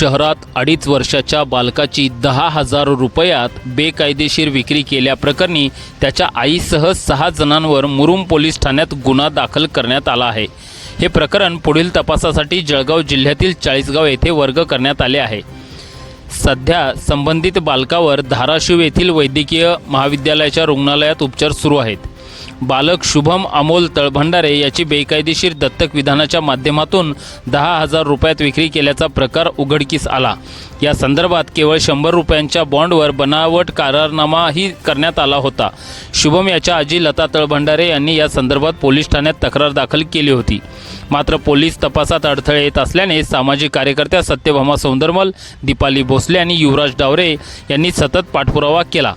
शहरात अडीच वर्षाच्या बालकाची दहा हजार रुपयात बेकायदेशीर विक्री केल्याप्रकरणी त्याच्या आईसह सहा जणांवर मुरुम पोलीस ठाण्यात गुन्हा दाखल करण्यात आला आहे. हे प्रकरण पुढील तपासासाठी जळगाव जिल्ह्यातील चाळीसगाव येथे वर्ग करण्यात आले आहे. सध्या संबंधित बालकावर धाराशिव येथील वैद्यकीय महाविद्यालयाच्या रुग्णालयात उपचार सुरू आहेत. बालक शुभम अमोल तळभंडारे याची बेकायदेशीर दत्तक विधानाच्या माध्यमातून दहा हजार रुपयात विक्री केल्याचा प्रकार उघडकीस आला. या संदर्भात केवळ शंभर रुपयांच्या बॉन्डवर बनावट करारनामाही करण्यात आला होता. शुभम याच्या आजी लता तळभंडारे यांनी या संदर्भात पोलीस ठाण्यात तक्रार दाखल केली होती. मात्र पोलीस तपासात अडथळे येत असल्याने सामाजिक कार्यकर्त्या सत्यभामा सौंदरमल दीपाली भोसले आणि युवराज डावरे यांनी सतत पाठपुरावा केला.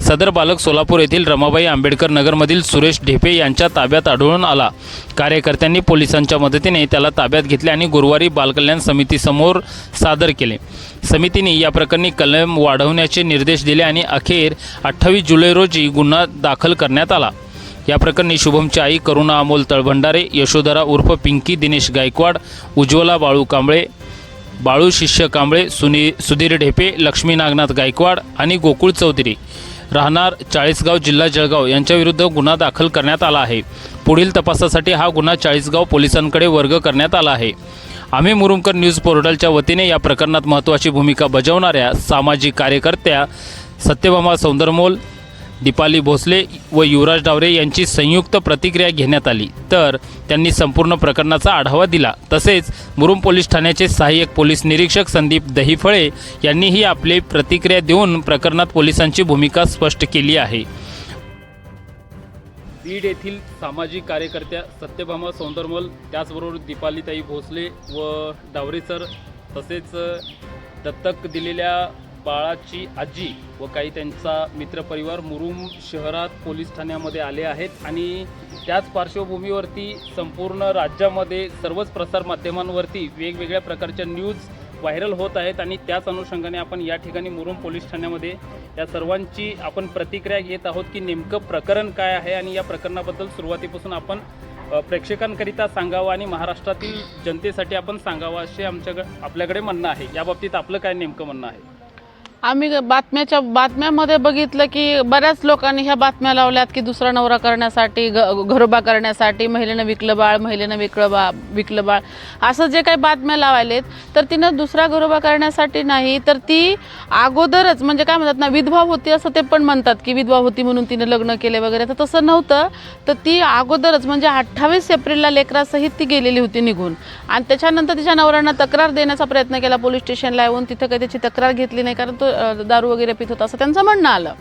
सदर बालक सोलापूर येथील रमाबाई आंबेडकर नगरमधील सुरेश ढेपे यांच्या ताब्यात आढळून आला. कार्यकर्त्यांनी पोलिसांच्या मदतीने त्याला ताब्यात घेतले आणि गुरुवारी बालकल्याण समितीसमोर सादर केले. समितीने या प्रकरणी कलम वाढवण्याचे निर्देश दिले आणि अखेर अठ्ठावीस जुलै रोजी गुन्हा दाखल करण्यात आला. या प्रकरणी शुभमची आई करुणा अमोल तळभंडारे यशोधरा उर्फ पिंकी दिनेश गायकवाड उज्ज्वला बाळू कांबळे बाळू शिष्य कांबळे सुनी सुधीर ढेपे लक्ष्मी नागनाथ गायकवाड आणि गोकुळ चौधरी राहणार चाळीसगाव जिल्हा जळगाव यांच्याविरुद्ध गुन्हा दाखल करण्यात आला आहे. पुढील तपासासाठी हा गुन्हा चाळीसगाव पोलिसांकडे वर्ग करण्यात आला आहे. आम्ही मुरुमकर न्यूज पोर्टलच्या वतीने या प्रकरणात महत्त्वाची भूमिका बजावणाऱ्या सामाजिक कार्यकर्त्या सत्यभामा सौंदरमोल दीपाली भोसले व युवराज डावरे यांची संयुक्त प्रतिक्रिया घेण्यात आली. तर त्यांनी संपूर्ण प्रकरणाचा आढावा दिला. तसेच मुरुम पोलीस ठाण्याचे सहाय्यक पोलीस निरीक्षक संदीप दहिफळे यांनीही आपली प्रतिक्रिया देऊन प्रकरणात पोलिसांची भूमिका स्पष्ट केली आहे. बीड येथील सामाजिक कार्यकर्त्या सत्यभामा सौंदरमल त्याचबरोबर दीपालीताई भोसले व डावरे सर तसेच दत्तक दिलेल्या बाळाची आजी व काही त्यांचा मित्रपरिवार मुरुम शहरात पोलीस ठाण्यामध्ये आले आहेत आणि त्याच पार्श्वभूमीवरती संपूर्ण राज्यामध्ये सर्वच प्रसारमाध्यमांवरती वेगवेगळ्या प्रकारच्या न्यूज व्हायरल होत आहेत आणि त्याच अनुषंगाने आपण या ठिकाणी मुरुम पोलीस ठाण्यामध्ये या सर्वांची आपण प्रतिक्रिया घेत आहोत की नेमकं प्रकरण काय आहे आणि या प्रकरणाबद्दल सुरुवातीपासून आपण प्रेक्षकांकरिता सांगावं आणि महाराष्ट्रातील जनतेसाठी आपण सांगावं असे आमच्याकडे आपल्याकडे म्हणणं आहे. याबाबतीत आपलं काय नेमकं म्हणणं आहे? आम्ही ग- बातम्याच्या बातम्यामध्ये बघितलं की बऱ्याच लोकांनी ह्या बातम्या लावल्यात की दुसरा नवरा करण्यासाठी घ घरोबा करण्यासाठी महिलेनं विकलं बाळ महिलेनं विकलं बा विकलं बाळ. असं जे काही बातम्या लावायलेत तर तिनं दुसरा घरोबा करण्यासाठी नाही तर ती अगोदरच म्हणजे काय म्हणतात ना विधवा होती असं ते पण म्हणतात की विधवा होती म्हणून तिनं लग्न केले वगैरे. तर तसं नव्हतं तर ती अगोदरच म्हणजे अठ्ठावीस एप्रिलला लेकरासहित ती गेलेली होती निघून. आणि त्याच्यानंतर तिच्या नवऱ्यानं तक्रार देण्याचा प्रयत्न केला पोलीस स्टेशनला येऊन तिथं काही त्याची तक्रार घेतली नाही कारण तो दारू वगैरे पित होता असं त्यांचं म्हणणं आलं.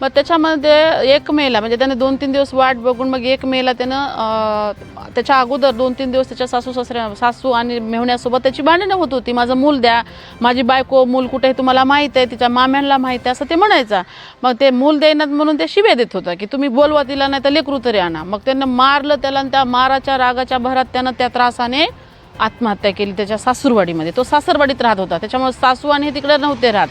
मग त्याच्यामध्ये एक मेला म्हणजे त्याने दोन तीन दिवस वाट बघून मग एक मेला त्यानं त्याच्या अगोदर दोन तीन दिवस त्याच्या सासू सासऱ्या सासू आणि मेहण्यासोबत त्याची भांडणं होत होती. माझं मूल द्या माझी बायको मूल कुठे आहे तुम्हाला माहीत आहे तिच्या माम्यांना माहीत आहे असं ते म्हणायचा. मग ते मूल देण्यात म्हणून ते शिव्या देत होता की तुम्ही बोलवा तिला नाही तर लेकरू तरी आणा. मग त्यानं मारलं त्याला त्या माराच्या रागाच्या भरात त्यानं त्या त्रासाने आत्महत्या केली त्याच्या सासूरवाडीमध्ये. तो सासरवाडीत राहत होता. त्याच्यामुळे सासू आणि हे तिकडे नव्हते राहत.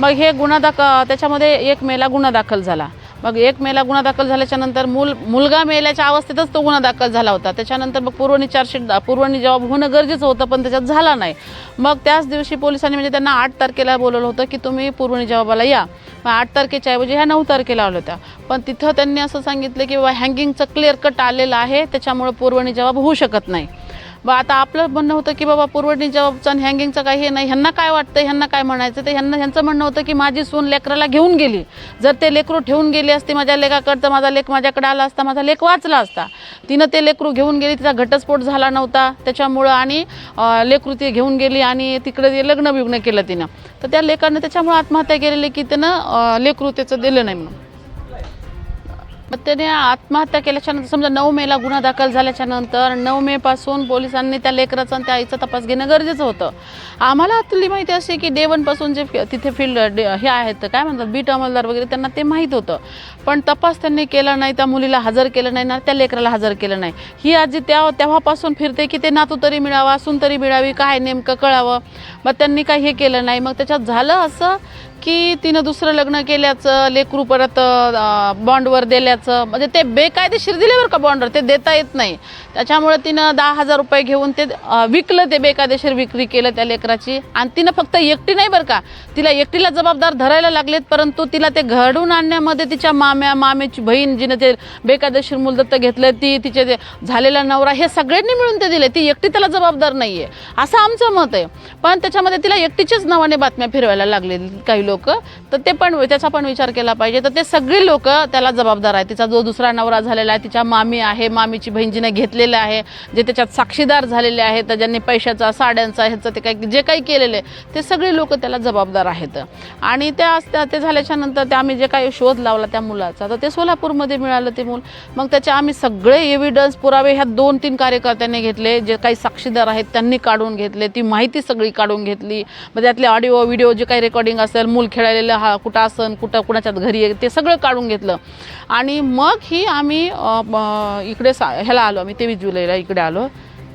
मग हे गुन्हा दाख त्याच्यामध्ये एक मेला गुन्हा दाखल झाला. मग एक मेला गुन्हा दाखल झाल्याच्यानंतर मूल मुलगा मेल्याच्या अवस्थेतच तो गुन्हा दाखल झाला होता. त्याच्यानंतर मग पूर्वणी चार्जशीट पूर्वनी पूर्वणी होणं गरजेचं होतं पण त्याच्यात झाला नाही. मग त्याच दिवशी पोलिसांनी म्हणजे त्यांना आठ तारखेला बोलवलं होतं की तुम्ही पूर्वणी जबाबाला या. मग आठ तारखेच्या ऐवजी ह्या नऊ तारखेला आल्या होत्या. पण तिथं त्यांनी असं सांगितलं की बाबा हँगिंगचं क्लिअर कट आलेलं आहे त्याच्यामुळं पूर्वणी जबाब होऊ शकत नाही. बा आता आपलं म्हणणं होतं की बाबा पुरवणी जबाबचं आणि हँगिंगचं काही हे नाही. ह्यांना काय वाटतं? ह्यांना काय म्हणायचं? तर ह्यांना ह्यांचं म्हणणं होतं की माझी सून लेकराला घेऊन गेली. जर ते लेकरू ठेवून गेली असते माझ्या लेकाकडचं माझा लेख माझ्याकडे आला असता माझा लेख वाचला असता तिनं ते लेकरू घेऊन गेली तिचा घटस्फोट झाला नव्हता. त्याच्यामुळं आणि लेकरू ती घेऊन गेली आणि तिकडे ते लग्न बिग्न केलं तिनं. तर त्या लेखानं त्याच्यामुळं आत्महत्या केलेली की त्यानं लेकरू त्याचं दिलं नाही म्हणून. मग त्याने आत्महत्या केल्याच्यानंतर समजा नऊ मेला गुन्हा दाखल झाल्याच्यानंतर नऊ मे पासून पोलिसांनी त्या लेकराचा आणि त्या आईचा तपास घेणं गरजेचं होतं. आम्हाला आतली माहिती अशी की डे पासून जे तिथे फील्ड डे हे आहेत काय म्हणतात बीट अंमलदार वगैरे त्यांना ते माहीत होतं. पण तपास त्यांनी केला नाही त्या मुलीला हजर केलं नाही ना त्या लेकराला हजर केलं नाही. ही आजी त्या तेव्हापासून फिरते की ते नातू तरी मिळावा असून तरी मिळावी काय नेमकं कळावं. मग त्यांनी काही हे केलं नाही. मग त्याच्यात झालं असं की तिनं दुसरं लग्न केल्याचं लेकरू परत बॉन्डवर दिल्याचं म्हणजे ते बेकायदेशीर दिले बरं का बॉन्डवर ते देता येत नाही. त्याच्यामुळे तिनं दहा हजार रुपये घेऊन ते विकलं ते बेकायदेशीर विक्री केलं त्या लेकराची. आणि तिनं फक्त एकटी नाही बरं का तिला एकटीला जबाबदार धरायला लागलेत परंतु तिला ते घडवून आणण्यामध्ये तिच्या माम्या मामेची बहीण जिनं ते बेकायदेशीर मूलदत्त घेतलं ती तिचे ते झालेला नवरा हे सगळ्यांनी मिळून ते दिले. ती एकटी त्याला जबाबदार नाही आहे असं आमचं मत आहे. पण त्याच्यामध्ये तिला एकटीच्याच नावाने बातम्या फिरवायला लागले काही लोक तर ते पण त्याचा पण विचार केला पाहिजे. तर ते सगळे लोक त्याला जबाबदार आहे तिचा जो दुसरा नवरा झालेला आहे तिच्या मामी आहे मामीची बहिणजीने घेतलेले घेतलेलं आहे जे त्याच्यात साक्षीदार झालेले आहेत तर ज्यांनी पैशाचा साड्यांचा ह्याचं ते काही जे काही केलेलं आहे ते सगळे लोक त्याला जबाबदार आहेत. आणि त्या त्या- ते झाल्याच्यानंतर ते आम्ही जे काही शोध लावला त्या मुलाचा तर ते सोलापूरमध्ये मिळालं ते मूल. मग त्याचे आम्ही सगळे एव्हिडन्स पुरावे ह्या दोन तीन कार्यकर्त्यांनी घेतले जे काही साक्षीदार आहेत त्यांनी काढून घेतले ती माहिती सगळी काढून घेतली. मग त्यातले ऑडिओ व्हिडिओ जे काही रेकॉर्डिंग असेल मूल खेळालेलं हा कुठं असन कुठं कुणाच्यात घरी आहे ते सगळं काढून घेतलं. आणि मग ही आम्ही इकडे सा ह्याला आलो आम्ही तेवीस जुलैला इकडे आलो.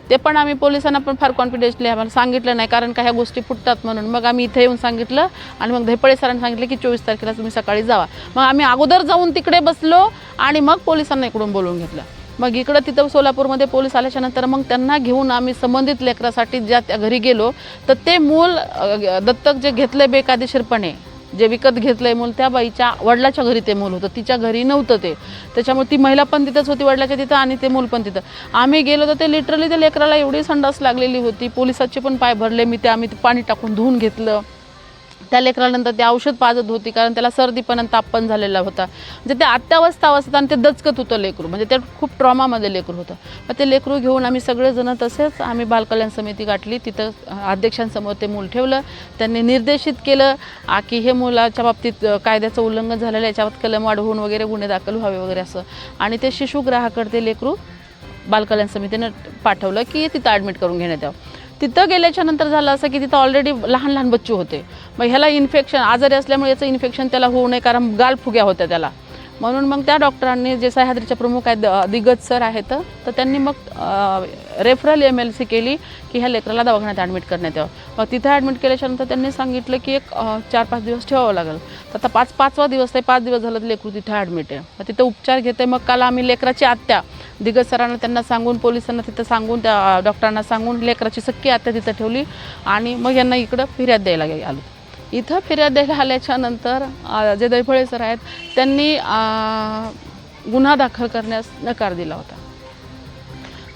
ते पण आम्ही पोलिसांना पण फार कॉन्फिडेन्सली आम्हाला सांगितलं नाही कारण का ह्या गोष्टी फुटतात म्हणून. मग आम्ही इथे येऊन सांगितलं आणि मग धैपळे सरांनी सांगितलं की चोवीस तारखेला तुम्ही सकाळी जावा. मग आम्ही अगोदर जाऊन तिकडे बसलो आणि मग पोलिसांना इकडून बोलवून घेतलं. मग इकडं तिथं सोलापूरमध्ये पोलीस आल्याच्यानंतर मग त्यांना घेऊन आम्ही संबंधित लेकरासाठी ज्या त्या घरी गेलो तर ते मूल दत्तक जे घेतलं बेकायदेशीरपणे जे विकत घेतलंय मूल त्या बाईच्या वडिलाच्या घरी ते मूल होतं. तिच्या घरी नव्हतं ते. त्याच्यामुळे ती महिला पण तिथंच होती वडिलाच्या तिथं आणि ते मूल पण तिथं. आम्ही गेलो तर ते लिटरली त्या लेकराला एवढी संडास लागलेली होती. पोलिसाचे पण पाय भरले. मी ते आम्ही ते पाणी टाकून धुवून घेतलं. त्या लेकराला नंतर ते औषध पाजत होती कारण त्याला सर्दी पण ताप पण झालेला होता. म्हणजे ते अत्यावस्था अवस्थेत आणि ते दचकत होतं लेकरू. म्हणजे ते खूप ट्रॉमामध्ये लेकरू होतं. मग ते लेकरू घेऊन आम्ही सगळेजण तसेच आम्ही बालकल्याण समिती गाठली. तिथं अध्यक्षांसमोर ते मूल ठेवलं. त्यांनी निर्देशित केलं की हे मुलाच्या बाबतीत कायद्याचं उल्लंघन झालेलं आहे. कलम वाढवून वगैरे गुन्हे दाखल व्हावे वगैरे असं. आणि ते शिशुग्राहाकडे ते लेकरू बालकल्याण समितीनं पाठवलं की तिथं ॲडमिट करून घेण्यात यावं. तिथं गेल्याच्यानंतर झालं असं की तिथं ऑलरेडी लहान लहान बच्चू होते. मग ह्याला इन्फेक्शन आजारी असल्यामुळे याचं इन्फेक्शन त्याला होऊ नये कारण गाल फुग्या होत्या त्याला. म्हणून मग त्या डॉक्टरांनी जे सह्याद्रीचे प्रमुख आहेत द- दिग्गज सर आहेत तर त्यांनी मग रेफरल एम एल सी केली की ह्या लेकराला दवाखान्यात ॲडमिट करण्यात यावं. मग तिथं ॲडमिट केल्याच्यानंतर त्यांनी सांगितलं की एक चार पाच दिवस ठेवावं लागेल. तर आता पाच पाचवा दिवस आहे पाच दिवस झालं तर लेकरू तिथं ॲडमिट आहे. मग तिथं उपचार घेते मग काल आम्ही लेकराची आत्या दिग्गज सरांना त्यांना सांगून पोलिसांना तिथं सांगून त्या डॉक्टरांना सांगून लेकराची सक्की आत्या तिथं ठेवली आणि मग यांना इकडं फिर्याद द्यायला आलो. इथं फिर्याद द्यायला नंतर जे दैफळे सर आहेत त्यांनी गुन्हा दाखल करण्यास नकार दिला होता.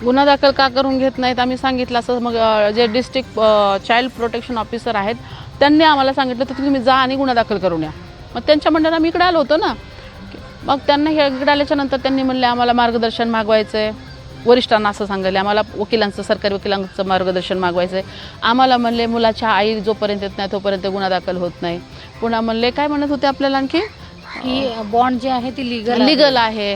गुन्हा दाखल का करून घेत नाहीत आम्ही सांगितलं असं मग जे डिस्ट्रिक्ट चाइल्ड प्रोटेक्शन ऑफिसर आहेत त्यांनी आम्हाला सांगितलं तर तुम्ही जा आणि गुन्हा दाखल करून या. मग त्यांच्या मंडळात आम्ही इकडे आलो होतो ना. मग त्यांना हे इकडे आल्याच्यानंतर त्यांनी म्हणले आम्हाला मार्गदर्शन मागवायचं आहे वरिष्ठांना असं सांगितलं आम्हाला वकिलांचं सरकारी वकिलांचं मार्गदर्शन मागवायचं आहे आम्हाला म्हणले मुलाच्या आई जोपर्यंत येत नाही तोपर्यंत गुन्हा दाखल होत नाही. पुन्हा म्हणले काय म्हणत होते आपल्याला आणखी? की बॉन्ड जे आहे ती लिगल लिगल आहे.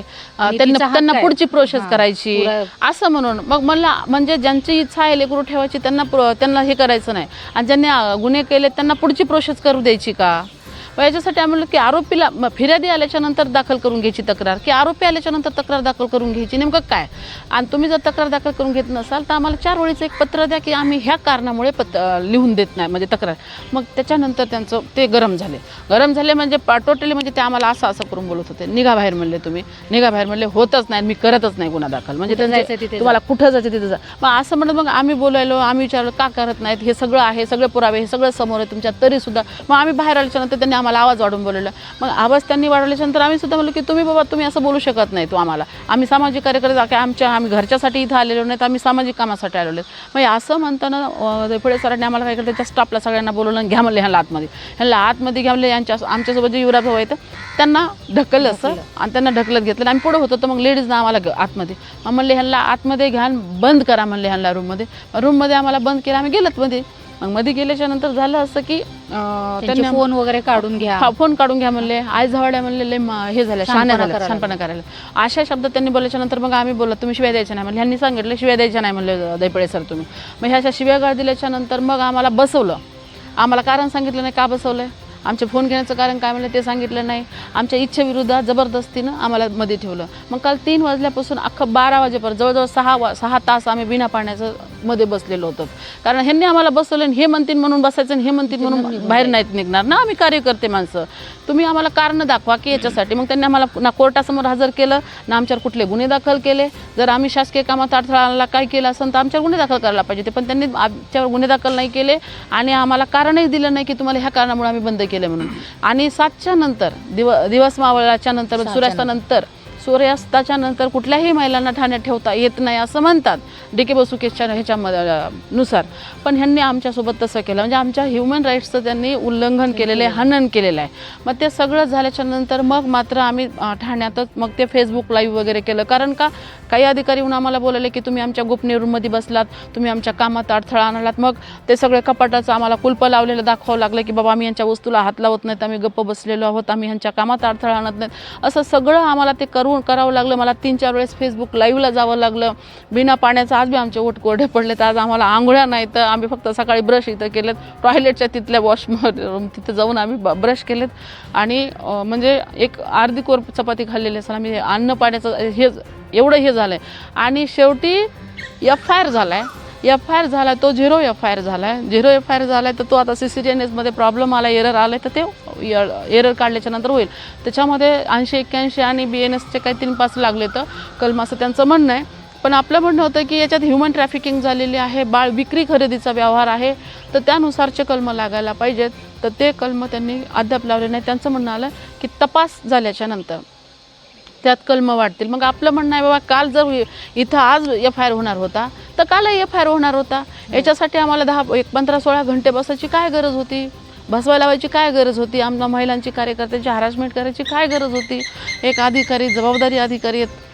त्यांना त्यांना. पुढची प्रोसेस करायची. असं म्हणून. मग मला म्हणजे ज्यांची इच्छा आहे लेकरू ठेवायची त्यांना त्यांना हे करायचं नाही. आणि ज्यांनी गुन्हे केले त्यांना पुढची प्रोसेस करू द्यायची का? मग याच्यासाठी आम्ही म्हणलं की आरोपीला फिर्यादी आल्याच्यानंतर दाखल करून घ्यायची तक्रार. की आरोपी आल्याच्यानंतर तक्रार दाखल करून घ्यायची. नेमकं काय? आणि तुम्ही जर तक्रार दाखल करून घेत नसाल तर आम्हाला चार वेळीचं एक पत्र द्या की आम्ही ह्या कारणामुळे पत लिहून देत नाही म्हणजे तक्रार. मग त्याच्यानंतर त्यांचं ते गरम झाले. गरम झाले म्हणजे टोटली म्हणजे ते आम्हाला असं असं करून बोलत होते. निघा बाहेर म्हणले तुम्ही. निघा बाहेर म्हणले होतच नाही मी करतच नाही गुन्हा दाखल. म्हणजे जा. तुम्हाला कुठं जायचं तिथे जा मग असं म्हणत मग आम्ही बोलायलो आम्ही विचारलो का करत नाहीत? हे सगळं आहे सगळे पुरावे हे सगळं समोर आहे तुमच्या तरी सुद्धा मग आम्ही बाहेर आल्याच्यानंतर त्यांनी आम्हाला आवाज वाढून बोलवलं. मग आवाज त्यांनी वाढवल्याच्या नंतर आम्ही सुद्धा म्हणलो की तुम्ही बाबा तुम्ही असं बोलू शकत नाही तू आम्हाला. आम्ही सामाजिक कार्यकर्ते की आमच्या आम्ही घरच्यासाठी इथं आलेलो नाहीत आम्ही सामाजिक कामासाठी आलेलो. आहेत मग असं म्हणताना पुढे सरांनी आम्हाला काय केलं त्या स्टाफला सगळ्यांना बोलवलं घ्या म्हणले ह्याला आतमध्ये. ह्याला आतमध्ये घ्या म्हणले यांच्या आमच्यासोबत जे युवराज भाऊ आहेत त्यांना ढकललं असं आणि त्यांना ढकलत घेतलं. आम्ही पुढे होतो तर मग लेडीजना आम्हाला आतमध्ये. मग म्हणले ह्यांना आतमध्ये घ्या बंद करा म्हणले ह्यांना रूममध्ये रूममध्ये आम्हाला बंद केलं. आम्ही गेलत मध्ये. मग मध्ये गेल्याच्यानंतर झालं असं की त्यांनी फोन वगैरे काढून घ्या. हा फोन काढून घ्या म्हणले. आई जवळ्या म्हणले लय हे झालं शहाणपणा शाण्या झालं करायला. शानपणा करायला. अशा शब्दात त्यांनी बोलायच्या नंतर मग आम्ही बोललो तुम्ही शिव्या द्यायच्या नाही. म्हणले ह्यांनी सांगितलं शिव्या द्यायच्या नाही म्हणले दैपळे सर तुम्ही. मग ह्या अशा शिव्या गाळ दिल्याच्या नंतर मग आम्हाला बसवलं. आम्हाला कारण सांगितलं नाही का बसवलं आमचे फोन घेण्याचं कारण काय म्हणलं ते सांगितलं नाही. आमच्या इच्छेविरुद्धात जबरदस्तीनं आम्हाला मध्ये ठेवलं. मग काल तीन वाजल्यापासून अख्खं बारा वाजेपर्यंत जवळजवळ सहा वा सहा तास आम्ही बिना पाण्याचं मध्ये बसलेलो होतो. कारण ह्यांनी आम्हाला बसवलं आणि हे म्हणतील म्हणून बसायचं आणि हे म्हणतील म्हणून बाहेर नाहीत निघणार. ना आम्ही कार्यकर्ते माणसं. तुम्ही आम्हाला कारण दाखवा की याच्यासाठी. मग त्यांनी आम्हाला ना कोर्टासमोर हजर केलं ना आमच्यावर कुठले गुन्हे दाखल केले. जर आम्ही शासकीय कामात अडथळा आणला काय केलं असेल तर आमच्यावर गुन्हे दाखल करायला पाहिजे ते पण त्यांनी आमच्यावर गुन्हे दाखल नाही केले आणि आम्हाला कारणही दिलं नाही की तुम्हाला ह्या कारणामुळे आम्ही बंद केलं म्हणून. आणि सातच्या नंतर दिव दिवस मावळाच्या नंतर सूर्यास्तानंतर सूर्यास्ताच्या नंतर कुठल्याही महिलांना ठाण्यात ठेवता येत नाही असं म्हणतात. डी के बसुकेशच्या ह्याच्या नुसार. पण ह्यांनी आमच्यासोबत तसं केलं. म्हणजे आमच्या ह्युमन राईट्सचं त्यांनी उल्लंघन केलेलं आहे हनन केलेलं आहे. मग ते सगळं झाल्याच्यानंतर मग मात्र आम्ही ठाण्यातच मग ते फेसबुक लाईव्ह वगैरे केलं. कारण का काही अधिकारी येऊन आम्हाला बोलले की तुम्ही आमच्या गोपनीय रूममध्ये बसलात तुम्ही आमच्या कामात अडथळा आणलात. मग ते सगळे कपाटाचं आम्हाला कुलपं लावलेलं दाखवावं लागलं की बाबा आम्ही यांच्या वस्तूला हात लावत नाहीत आम्ही गप्प बसलेलो आहोत आम्ही ह्यांच्या कामात अडथळा आणत नाहीत असं सगळं आम्हाला ते करून करावं लागलं. मला तीन चार वेळेस फेसबुक लाईव्हला जावं लागलं. बिना पाण्याचं आज बी आमचे ओट कोरडे पडले तर आज आम्हाला आंघोळ्या नाही तर आम्ही फक्त सकाळी ब्रश इथं केलेत. टॉयलेटच्या तिथल्या वॉश तिथं जाऊन आम्ही ब- ब्रश केलेत. आणि म्हणजे एक अर्धी कोर चपाती खाल्लेली असेल आम्ही अन्न पाण्याचं हे एवढं हे झालं आहे आणि शेवटी एफ आय आर झाला आहे एफ आय आर झाला तो झिरो एफ आय आर झाला आहे झिरो एफ आय आर झाला आहे तर तो आता सी सी टी एन एसमध्ये प्रॉब्लेम आला एरर आला आहे तर ते एरर काढल्याच्या नंतर होईल. त्याच्यामध्ये ऐंशी एक्क्याऐंशी आणि बी एन एसचे काही तीन पास लागले तर कलम असं त्यांचं म्हणणं आहे. पण आपलं म्हणणं होतं की याच्यात ह्युमन ट्रॅफिकिंग झालेली आहे बाळ विक्री खरेदीचा व्यवहार आहे तर त्यानुसारचे कलम लागायला पाहिजेत. तर ते कलम त्यांनी अद्याप लावले नाही त्यांचं म्हणणं आलं की तपास झाल्याच्यानंतर. त्यात कलम वाढतील. मग आपलं म्हणणं आहे बाबा काल जर इथं आज एफ आय आर होणार होता तर कालही एफ आय आर होणार होता. याच्यासाठी आम्हाला दहा एक पंधरा सोळा घंटे बसायची काय गरज होती? भसवा लावायची काय गरज होती? आमच्या महिलांची कार्यकर्त्यांची हरासमेंट करायची काय गरज होती? एक अधिकारी जबाबदारी अधिकारी आहेत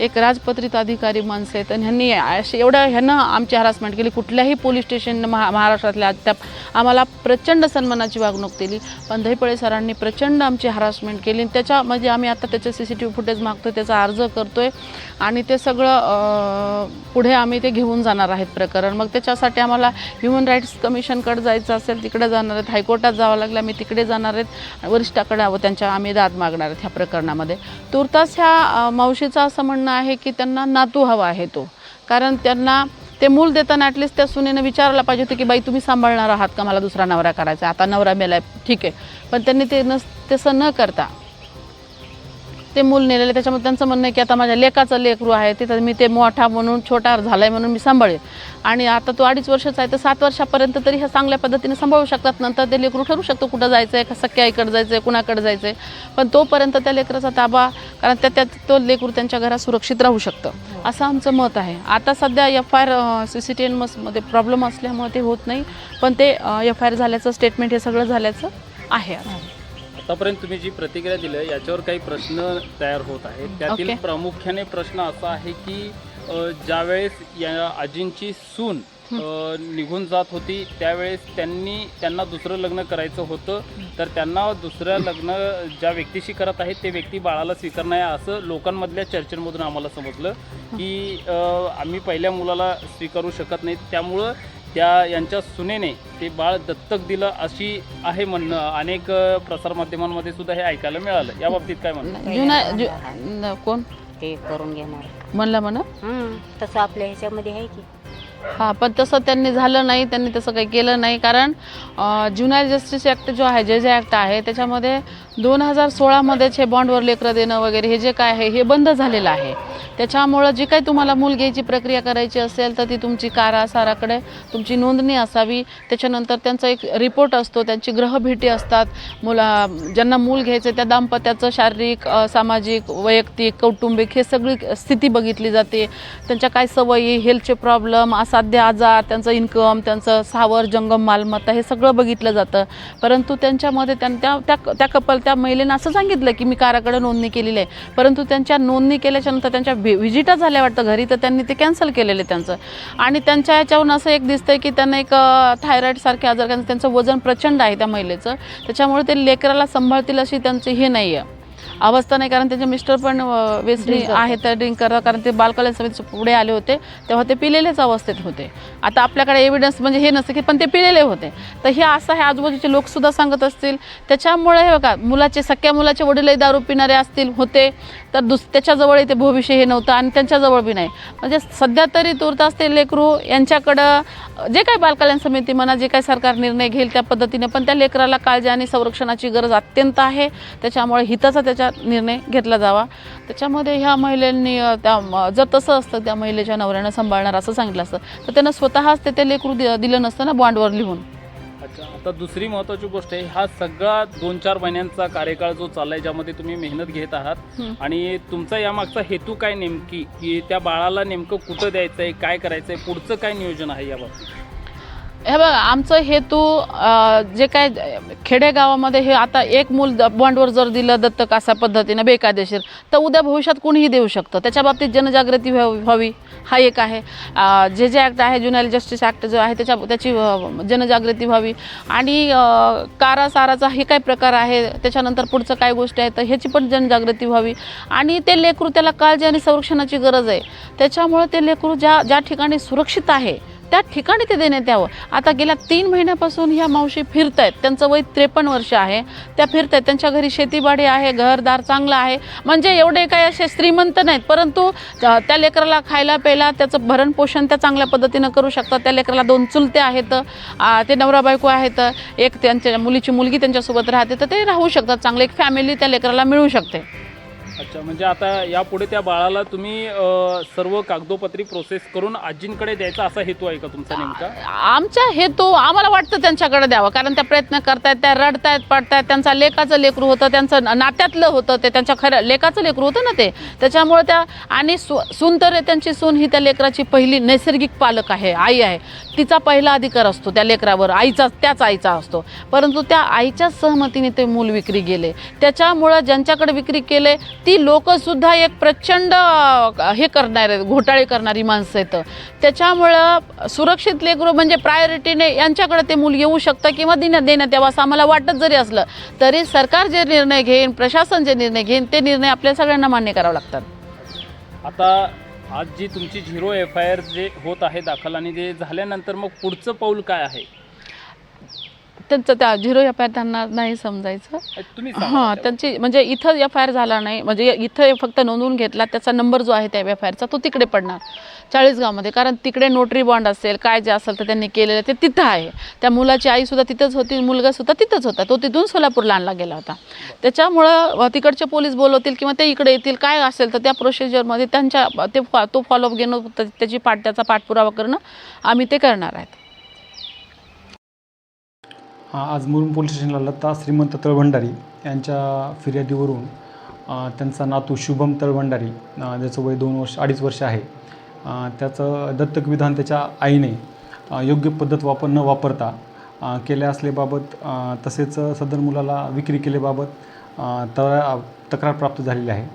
एक राजपत्रित अधिकारी माणसं आहेत आणि ह्यांनी असे एवढं ह्यांना आमची हरासमेंट केली. कुठल्याही पोलीस स्टेशन महा महाराष्ट्रातल्या अद्याप आम्हाला प्रचंड सन्मानाची वागणूक दिली. पण दहीपळे सरांनी प्रचंड आमची हरासमेंट केली. आणि त्याच्या म्हणजे आम्ही आता त्याच्या C C T V footage मागतो त्याचा अर्ज करतो आहे आणि ते सगळं पुढे आम्ही ते घेऊन जाणार आहेत प्रकरण. मग त्याच्यासाठी आम्हाला ह्युमन राईट्स कमिशनकडे जायचं असेल तिकडे जाणार आहेत. हायकोर्टात जावं लागलं आम्ही तिकडे जाणार आहेत. वरिष्ठाकडे त्यांच्या आम्ही दाद मागणार आहेत ह्या प्रकरणामध्ये. तुर्तास ह्या मावशीचा असं म्हणणं आहे की त्यांना नातू हवा आहे तो. कारण त्यांना ते मूल देताना ॲटलिस्ट त्या सुनेनं विचारायला पाहिजे होतं की बाई तुम्ही सांभाळणार आहात का? मला दुसरा नवरा करायचा आता नवरा मेलाय ठीक आहे. पण त्यांनी ते नस तसं न करता ते मूल नेलेले त्याच्यामुळे त्यांचं म्हणणं आहे की आता माझ्या लेकाचं लेकरू आहे तिथं मी ते मोठा म्हणून छोटा झाला आहे म्हणून मी सांभाळेल आणि आता तो अडीच वर्षाचा आहे तर सात वर्षापर्यंत तरी ह्या चांगल्या पद्धतीने सांभाळू शकतात. नंतर ते लेकरू ठरू शकतो कुठं जायचं आहे का सख्या आईकडे जायचं आहे कुणाकडे जायचं आहे पण तोपर्यंत त्या लेकराचा ताबा कारण त्या त्यात तो लेकरू त्यांच्या घरात सुरक्षित राहू शकतं. असं आमचं मत आहे. आता सध्या F I R C C T N मसमध्ये problem असल्यामुळे ते होत नाही. पण ते एफ आय आर झाल्याचं स्टेटमेंट हे सगळं झाल्याचं आहे आता. आतापर्यंत तुम्ही जी प्रतिक्रिया दिली आहे, याच्यावर काही प्रश्न तयार होत आहेत. त्यातील ओके. प्रामुख्याने प्रश्न असा आहे की अ, ज्यावेळेस या आजींची सून अ, निघून जात होती त्यावेळेस त्यांनी त्यांना दुसरं लग्न करायचं होतं. तर त्यांना दुसरं लग्न ज्या व्यक्तीशी करत आहेत ते व्यक्ती बाळाला स्वीकारणार आहे असं लोकांमधल्या चर्चेमधून आम्हाला समजलं की अ, आम्ही पहिल्या मुलाला स्वीकारू शकत नाही त्यामुळं त्या यांच्या सुनेने ते बाळ दत्तक दिलं अशी आहे म्हणणं. अनेक प्रसारमाध्यमांमध्ये सुद्धा हे ऐकायला मिळालं. या बाबतीत काय म्हणणं? जुना जु न- कोण? ते करून घेणार. म्हणलं म्हणा हं, तसं आपल्या ह्याच्यामध्ये आहे की. हां पण तसं त्यांनी झालं नाही त्यांनी तसं काही केलं नाही. कारण ज्युनियर जस्टिस ॲक्ट जो आहे जे जे ॲक्ट आहे त्याच्यामध्ये दोन हजार सोळामध्येच हे बॉन्डवर लेकरं देणं वगैरे हे जे काय आहे हे बंद झालेलं आहे. त्याच्यामुळं जी काही तुम्हाला मूल घ्यायची प्रक्रिया करायची असेल तर ती तुमची कारासाराकडे तुमची नोंदणी असावी. त्याच्यानंतर त्यांचा एक रिपोर्ट असतो त्यांची ग्रहभेटी असतात. मुला ज्यांना मूल घ्यायचं त्या दाम्पत्याचं शारीरिक सामाजिक वैयक्तिक कौटुंबिक हे सगळी स्थिती बघितली जाते. त्यांच्या काय सवयी हेल्थचे प्रॉब्लेम असाध्य आजार त्यांचं इन्कम त्यांचं सावर जंगम मालमत्ता हे सगळं बघितलं जातं. परंतु त्यांच्यामध्ये त्यां त्या त्या त्या कपल त्या महिलेनं असं सांगितलं की मी काराकडे नोंदणी केलेली आहे. परंतु त्यांच्या नोंदणी केल्याच्यानंतर त्यांच्या त्यांच्या व्हिजिटा झाल्या वाटतं घरी तर त्यांनी ते कॅन्सल केलेलं आहे त्यांचं. आणि त्यांच्या याच्यावरून असं एक दिसतंय की त्यांना एक थायरॉईडसारखे आजार त्यांचं वजन प्रचंड आहे त्या महिलेचं. त्याच्यामुळे ते लेकराला सांभाळतील अशी त्यांची हे नाही आहे अवस्था नाही कारण त्यांचे मिस्टर पण अ, व्यसनी आहेत तर ड्रिंक करतात कारण ते बालकल्याण समितीचे पुढे आले होते तेव्हा ते पिलेलेच अवस्थेत होते. आता आपल्याकडे एव्हिडन्स म्हणजे हे नसतं की पण ते पिलेले होते. तर हे असं हे आजूबाजूचे लोकसुद्धा सांगत असतील. त्याच्यामुळे हे बघा मुलाचे सख्या मुलाचे वडीलही दारू पिणारे असतील होते. तर दुस त्याच्याजवळ ते भविष्य हे नव्हतं आणि त्यांच्याजवळ बी नाही. म्हणजे सध्या तरी तुर्तास ते लेकरू यांच्याकडं जे काही बालकल्याण समिती म्हणा जे काही सरकार निर्णय घेईल त्या पद्धतीने पण त्या लेकराला काळजी आणि संरक्षणाची गरज अत्यंत आहे. त्याच्यामुळे हिताचा त्याचा निर्णय घेतला जावा. त्याच्यामध्ये ह्या महिलांनी त्या जर तसं असतं त्या महिलेच्या नवऱ्यानं सांभाळणार असं सांगितलं असतं तर त्यांना स्वतःच ते ते लेकरू दिलं नसतं ना बॉन्डवर लिहून. अच्छा. आता दुसरी महत्त्वाची गोष्ट आहे हा सगळा दोन चार महिन्यांचा कार्यकाळ जो चाललाय ज्यामध्ये तुम्ही मेहनत घेत आहात. आणि तुमचा यामागचा हेतू काय नेमकी? की त्या बाळाला नेमकं कुठं द्यायचं आहे काय करायचं आहे पुढचं काय नियोजन आहे याबाबतीत हे बघा आमचं हेतू जे काय खेडेगावामध्ये हे आता एक मूल द- बॉन्डवर जर दिलं दत्तक अशा पद्धतीनं बेकायदेशीर तर उद्या भविष्यात कोणीही देऊ शकतं? त्याच्या बाबतीत जनजागृती व्हावी व्हावी. हा एक आहे. जे जे ॲक्ट आहे ज्युनल जस्टिस ॲक्ट जो आहे त्याच्या त्याची जनजागृती व्हावी. आणि कारा साराचा हे काय प्रकार आहे त्याच्यानंतर पुढचं काय गोष्टी आहे तर ह्याची पण जनजागृती व्हावी. आणि ते लेकरू त्याला काळजी आणि संरक्षणाची गरज आहे. त्याच्यामुळे ते लेकरू ज्या ज्या ठिकाणी सुरक्षित आहे त्या ठिकाणी ते देण्यात यावं. आता गेल्या तीन महिन्यापासून ह्या मावशी फिरत आहेत त्यांचं वय त्रेपन्न वर्ष आहे. त्या फिरत आहेत त्यांच्या घरी शेतीबाडी आहे घरदार चांगलं आहे. म्हणजे एवढे काही असे श्रीमंत नाहीत. परंतु त्या लेकराला खायला प्यायला त्याचं भरणपोषण त्या चांगल्या पद्धतीनं करू शकतात. त्या लेकराला दोन चुलते आहेत. ते नवरा बायको आहेत. एक त्यांच्या मुलीची मुलगी त्यांच्यासोबत राहते. तर ते राहू शकतात. चांगलं एक फॅमिली त्या लेकराला मिळू शकते. अच्छा म्हणजे आता यापुढे त्या बाळाला तुम्ही अ, सर्व कागदोपत्री प्रोसेस करून आजींकडे द्यायचा असा हेतू आहे का तुमचा नेमका? आमचा हेतू आम्हाला वाटतं त्यांच्याकडे द्यावं कारण त्या प्रयत्न करतायत त्या रडतायत पडतायत त्यांचा लेखाचं लेकरू होतं त्यांचं न- नात्यातलं होतं ते त्यांच्या खऱ्या लेकाचं लेकरू होतं ना ते. त्याच्यामुळे त्या आणि सु सून तर आहे, त्यांची सून ही त्या लेकराची पहिली नैसर्गिक पालक आहे आई आहे. तिचा पहिला अधिकार असतो त्या लेकरावर आईचा त्याच आईचा असतो. परंतु त्या आईच्या सहमतीने ते मूल विक्री गेले. त्याच्यामुळं ज्यांच्याकडे विक्री केले ती लोकंसुद्धा एक प्रचंड हे हे करणारे घोटाळे करणारी माणसं आहेत. त्याच्यामुळं सुरक्षित लेकरू म्हणजे प्रायोरिटीने यांच्याकडे ते मूल येऊ शकतं किंवा देण्यात देण्यात यावं असं आम्हाला वाटत जरी असलं तरी सरकार जे निर्णय घेईन प्रशासन जे निर्णय घेईन ते निर्णय आपल्या सगळ्यांना मान्य करावे लागतात. आता आज जी तुमची zero F I R J होत आहे दाखल आणि जे झाल्यानंतर मग पुढचं पाऊल काय आहे? त्यांचं त्या झिरो एफ आय त्यांना नाही समजायचं. तुम्ही हां त्यांची म्हणजे इथं एफ आय आर झाला नाही. म्हणजे इथं फक्त नोंदवून घेतला त्याचा नंबर जो आहे त्या एफ आय आरचा तो तिकडे पडणार. चाळीसगावमध्ये कारण तिकडे नोटरी बॉन्ड असेल काय जे असेल तर त्यांनी केलेलं ते तिथं आहे. त्या मुलाची आईसुद्धा तिथंच होती मुलगासुद्धा तिथंच होता. तो तिथून सोलापूरला आणला गेला होता. त्याच्यामुळं तिकडचे पोलीस बोलवतील किंवा ते इकडे येतील काय असेल तर त्या प्रोसिजरमध्ये त्यांच्या ते फॉ तो फॉलोअप घेणं त्या- त्याची पाठ त्याचा पाठपुरावा करणं आम्ही ते करणार आहेत. आज मुरुम पोलीस स्टेशनला लता श्रीमंत तळभंडारी यांच्या फिर्यादीवरून त्यांचा नातू शुभम तळभंडारी ज्याचं वय दोन वर्ष अडीच वर्ष आहे. त्याचं दत्तक विधान त्याच्या आईने योग्य पद्धत वापर न वापरता केल्या असल्याबाबत तसेच सदर मुलाला विक्री केल्याबाबत अ, तक्रार तक्रार प्राप्त झालेली आहे.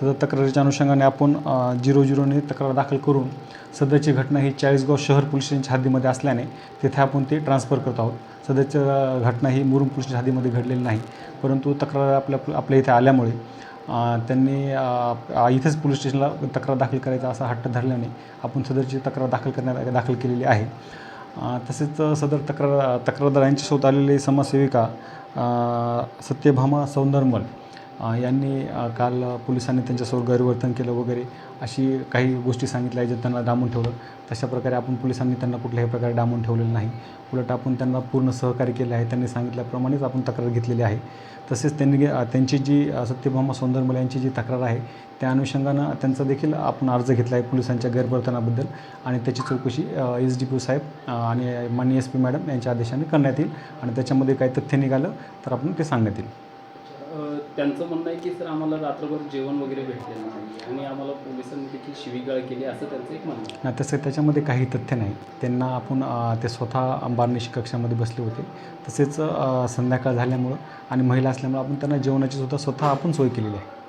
सदर तक्रारीच्या अनुषंगाने आपण झिरो झिरोने तक्रार दाखल करून सदरची घटना ही चाळीसगाव शहर पोलीस स्टेशनच्या हद्दीमध्ये असल्याने तेथे आपण ते ट्रान्सफर करत आहोत. सदरच्या घटना ही मुरुम पोलीस हादीमध्ये घडलेली नाही. परंतु तक्रार आपल्या आपल्या इथे आल्यामुळे त्यांनी इथेच पोलीस स्टेशनला तक्रार दाखल करायचा असा हट्ट धरल्याने आपण सदरची तक्रार दाखल करण्यात दाखल केलेली आहे. तसेच सदर तक्रार तक्रारदार यांच्यासोबत आलेले समाजसेविका सत्यभामा सौंदरमल यांनी काल पोलिसांनी त्यांच्यासोबत गैरवर्तन केलं वगैरे अशी काही गोष्टी सांगितल्या ज्या त्यांना डांबून ठेवलं. तशा प्रकारे आपण पोलिसांनी त्यांना कुठल्याही प्रकारे डांबून ठेवलेलं नाही. उलट आपण त्यांना पूर्ण सहकार्य केले आहे. त्यांनी सांगितल्याप्रमाणेच आपण तक्रार घेतलेली आहे. तसेच त्यांनी त्यांची जी सत्यभामा सौंदरमल यांची जी तक्रार आहे त्या अनुषंगानं त्यांचा देखील आपण अर्ज घेतला आहे पोलिसांच्या गैरवर्तनाबद्दल आणि त्याची चौकशी एस डी पी साहेब आणि माननीय एस पी मॅडम यांच्या आदेशाने करण्यात येईल आणि त्याच्यामध्ये काही तथ्य निघालं तर आपण ते सांगण्यात येईल. त्यांचं म्हणणं आहे की सर आम्हाला रात्रभर जेवण वगैरे भेटलेलं नाही आणि आम्हाला पोलिसांनी देखील शिवीगाळ केली असं त्यांचं एक म्हणणं आहे. नाही तसं त्याच्यामध्ये काही तथ्य नाही. त्यांना आपण अ, ते स्वतः अंबारनिशी कक्षामध्ये बसले होते. तसेच अ, संध्याकाळ झाल्यामुळं आणि महिला असल्यामुळं आपण त्यांना जेवणाची सुद्धा स्वतः आपण सोय केलेली आहे.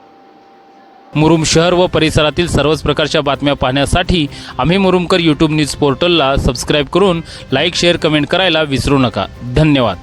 मुरुम शहर व परिसरातील सर्वच प्रकारच्या बातम्या पाहण्यासाठी आम्ही मुरुमकर यूट्यूब न्यूज पोर्टलला सबस्क्राईब करून लाईक शेअर कमेंट करायला विसरू नका. धन्यवाद.